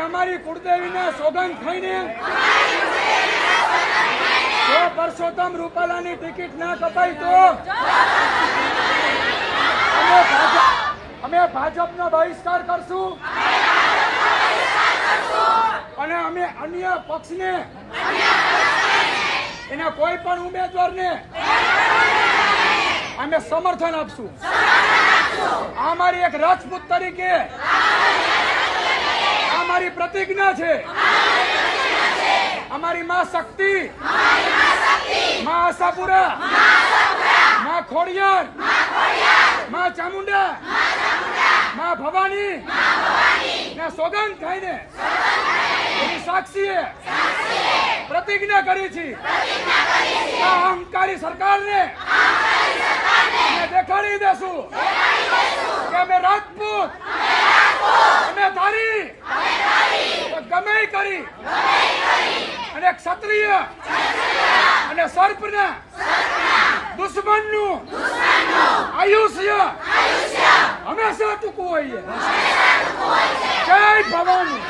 અને અમારી કુળદેવીના સોગંદ ખાઈને જો પરસોત્તમ રૂપાલાની ટિકિટ ના કપાય તો અમે ભાજપનો બહિષ્કાર કરશું. અને અમે અન્ય પક્ષને એના કોઈ પણ ઉમેદવારને અમે સમર્થન આપશું. અમારી એક રાજપૂત તરીકે આ મારી પ્રતિજ્ઞા છે. અમારી માં શક્તિ. માં આશાપુરા. માં ખોડિયાર. માં ચામુંડા. માં ભવાની. ને સોગંદ થઈને એની સાક્ષીએ પ્રતિજ્ઞા કરી છે. આ અહંકારી સરકારને દેખાડી દેશું કે અમે રાજપૂત અમે ધારી તો ગમે ઈ કરી. અને ક્ષત્રિય. અને સર્પના. દુશ્મનનું. આયુષ્ય. હંમેશા ટૂંકું હોય છે. જય ભવાની.